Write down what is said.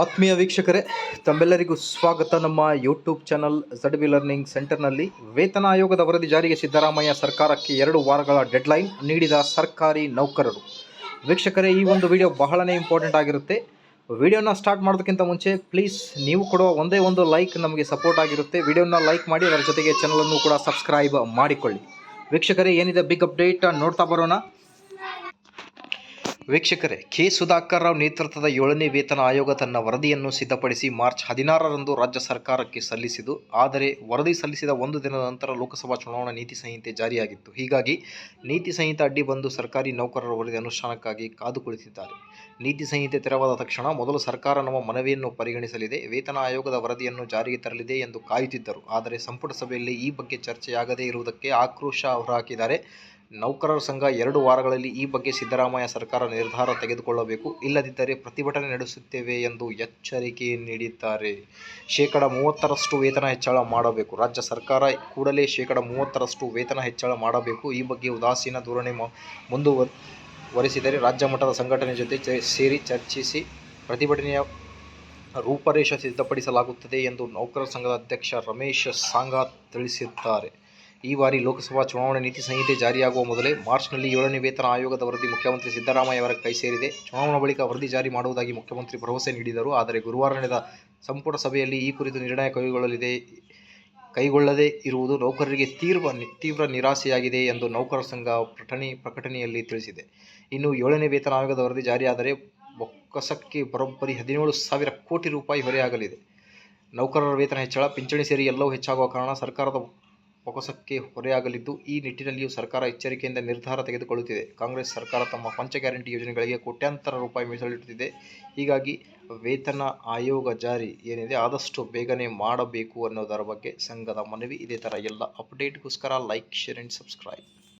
ಆತ್ಮೀಯ ವೀಕ್ಷಕರೇ, ತಮ್ಮೆಲ್ಲರಿಗೂ ಸ್ವಾಗತ. ನಮ್ಮ YouTube channel Z B learning ಸೆಂಟರ್ನಲ್ಲಿ ವೇತನ ಆಯೋಗದ ವರದಿ ಜಾರಿಗೆ ಸಿದ್ದರಾಮಯ್ಯ ಸರ್ಕಾರಕ್ಕೆ ಎರಡು ವಾರಗಳ ಡೆಡ್ಲೈನ್ ನೀಡಿದ ಸರ್ಕಾರಿ ನೌಕರರು. ವೀಕ್ಷಕರೇ, ಈ ಒಂದು ವಿಡಿಯೋ ಬಹಳನೇ ಇಂಪಾರ್ಟೆಂಟ್ ಆಗಿರುತ್ತೆ. ವಿಡಿಯೋನ ಸ್ಟಾರ್ಟ್ ಮಾಡೋದಕ್ಕಿಂತ ಮುಂಚೆ ಪ್ಲೀಸ್ ನೀವು ಕೊಡುವ ಒಂದೇ ಒಂದು ಲೈಕ್ ನಮಗೆ ಸಪೋರ್ಟ್ ಆಗಿರುತ್ತೆ. ವಿಡಿಯೋನ ಲೈಕ್ ಮಾಡಿ, ಅದರ ಜೊತೆಗೆ ಚಾನಲನ್ನು ಕೂಡ ಸಬ್ಸ್ಕ್ರೈಬ್ ಮಾಡಿಕೊಳ್ಳಿ. ವೀಕ್ಷಕರೇ, ಏನಿದೆ ಬಿಗ್ ಅಪ್ಡೇಟ್ ನೋಡ್ತಾ ಬರೋಣ. ವೀಕ್ಷಕರೇ, ಕೆ. ಸುಧಾಕರ್ ರಾವ್ ನೇತೃತ್ವದ ಏಳನೇ ವೇತನ ಆಯೋಗ ತನ್ನ ವರದಿಯನ್ನು ಸಿದ್ಧಪಡಿಸಿ ಮಾರ್ಚ್ ಹದಿನಾರರಂದು ರಾಜ್ಯ ಸರ್ಕಾರಕ್ಕೆ ಸಲ್ಲಿಸಿತು ಆದರೆ ವರದಿ ಸಲ್ಲಿಸಿದ ಒಂದು ದಿನದ ನಂತರ ಲೋಕಸಭಾ ಚುನಾವಣಾ ನೀತಿ ಸಂಹಿತೆ ಜಾರಿಯಾಗಿತ್ತು. ಹೀಗಾಗಿ ನೀತಿ ಸಂಹಿತೆ ಅಡ್ಡಿ ಬಂದು ಸರ್ಕಾರಿ ನೌಕರರ ವರದಿ ಅನುಷ್ಠಾನಕ್ಕಾಗಿ ಕಾದು ಕುಳಿತಿದ್ದಾರೆ ನೀತಿ ಸಂಹಿತೆ ತೆರವಾದ ತಕ್ಷಣ ಮೊದಲು ಸರ್ಕಾರ ನಮ್ಮ ಮನವಿಯನ್ನು ಪರಿಗಣಿಸಲಿದೆ, ವೇತನ ಆಯೋಗದ ವರದಿಯನ್ನು ಜಾರಿಗೆ ತರಲಿದೆ ಎಂದು ಕಾಯುತ್ತಿದ್ದರು. ಆದರೆ ಸಂಪುಟ ಸಭೆಯಲ್ಲಿ ಈ ಬಗ್ಗೆ ಚರ್ಚೆಯಾಗದೇ ಇರುವುದಕ್ಕೆ ಆಕ್ರೋಶ ಹೊರಹಾಕಿದ್ದಾರೆ. ನೌಕರರ ಸಂಘ ಎರಡು ವಾರಗಳಲ್ಲಿ ಈ ಬಗ್ಗೆ ಸಿದ್ದರಾಮಯ್ಯ ಸರ್ಕಾರ ನಿರ್ಧಾರ ತೆಗೆದುಕೊಳ್ಳಬೇಕು. ಇಲ್ಲದಿದ್ದರೆ ಪ್ರತಿಭಟನೆ ನಡೆಸುತ್ತೇವೆ ಎಂದು ಎಚ್ಚರಿಕೆ ನೀಡಿದ್ದಾರೆ. ಶೇಕಡ ಮೂವತ್ತರಷ್ಟು ವೇತನ ಹೆಚ್ಚಳ ಮಾಡಬೇಕು. ರಾಜ್ಯ ಸರ್ಕಾರ ಕೂಡಲೇ ಶೇಕಡ ಮೂವತ್ತರಷ್ಟು ವೇತನ ಹೆಚ್ಚಳ ಮಾಡಬೇಕು. ಈ ಬಗ್ಗೆ ಉದಾಸೀನ ಧೋರಣೆ ಮ- ಮುಂದುವ ವರಿಸಿದರೆ ರಾಜ್ಯ ಮಟ್ಟದ ಸಂಘಟನೆ ಜೊತೆ ಸೇರಿ ಚರ್ಚಿಸಿ ಪ್ರತಿಭಟನೆಯ ರೂಪರೇಷ ಸಿದ್ಧಪಡಿಸಲಾಗುತ್ತದೆ ಎಂದು ನೌಕರರ ಸಂಘದ ಅಧ್ಯಕ್ಷ ರಮೇಶ್ ಸಾಂಗಾ ತಿಳಿಸಿದ್ದಾರೆ. ಈ ಬಾರಿ ಲೋಕಸಭಾ ಚುನಾವಣೆ ನೀತಿ ಸಂಹಿತೆ ಜಾರಿಯಾಗುವ ಮೊದಲೇ ಮಾರ್ಚ್ನಲ್ಲಿ ಏಳನೇ ವೇತನ ಆಯೋಗದ ವರದಿ ಮುಖ್ಯಮಂತ್ರಿ ಸಿದ್ದರಾಮಯ್ಯ ಅವರ ಕೈ ಸೇರಿದೆ. ಚುನಾವಣಾ ಬಳಿಕ ವರದಿ ಜಾರಿ ಮಾಡುವುದಾಗಿ ಮುಖ್ಯಮಂತ್ರಿ ಭರವಸೆ ನೀಡಿದರು. ಆದರೆ ಗುರುವಾರ ನಡೆದ ಸಂಪುಟ ಸಭೆಯಲ್ಲಿ ಈ ಕುರಿತು ನಿರ್ಣಯ ಕೈಗೊಳ್ಳಲಿದೆ, ಕೈಗೊಳ್ಳದೇ ಇರುವುದು ನೌಕರರಿಗೆ ತೀವ್ರ ತೀವ್ರ ನಿರಾಸೆಯಾಗಿದೆ ಎಂದು ನೌಕರರ ಸಂಘ ಪ್ರಕಟಣೆ, ಪ್ರಕಟಣೆಯಲ್ಲಿ ತಿಳಿಸಿದೆ. ಇನ್ನು ಏಳನೇ ವೇತನ ಆಯೋಗದ ವರದಿ ಜಾರಿಯಾದರೆ ಬೊಕ್ಕಸಕ್ಕೆ ಬರೋಬ್ಬರಿ ಹದಿನೇಳು ಸಾವಿರ ಕೋಟಿ ರೂಪಾಯಿ ಹೊರೆಯಾಗಲಿದೆ. ನೌಕರರ ವೇತನ ಹೆಚ್ಚಳ, ಪಿಂಚಣಿ ಸೇರಿ ಎಲ್ಲವೂ ಹೆಚ್ಚಾಗುವ ಕಾರಣ ಸರ್ಕಾರದ ಬೊಕ್ಕಸಕ್ಕೆ ಹೊರೆಯಾಗಲಿದ್ದು, ಈ ನಿಟ್ಟಿನಲ್ಲಿಯೂ ಸರ್ಕಾರ ಎಚ್ಚರಿಕೆಯಿಂದ ನಿರ್ಧಾರ ತೆಗೆದುಕೊಳ್ಳುತ್ತಿದೆ. ಕಾಂಗ್ರೆಸ್ ಸರ್ಕಾರ ತಮ್ಮ ಪಂಚ ಗ್ಯಾರಂಟಿ ಯೋಜನೆಗಳಿಗೆ ಕೋಟ್ಯಾಂತರ ರೂಪಾಯಿ ಮೀಸಲಿಡುತ್ತಿದೆ ಹೀಗಾಗಿ ವೇತನ ಆಯೋಗ ಜಾರಿ. ಏನಿದೆ? ಆದಷ್ಟು ಬೇಗನೆ ಮಾಡಬೇಕು ಅನ್ನೋದರ ಬಗ್ಗೆ ಸಂಘದ ಮನವಿ. ಇದೇ ಥರ ಎಲ್ಲ ಅಪ್ಡೇಟ್ಗೋಸ್ಕರ ಲೈಕ್, ಶೇರ್, ಆ್ಯಂಡ್ ಸಬ್ಸ್ಕ್ರೈಬ್.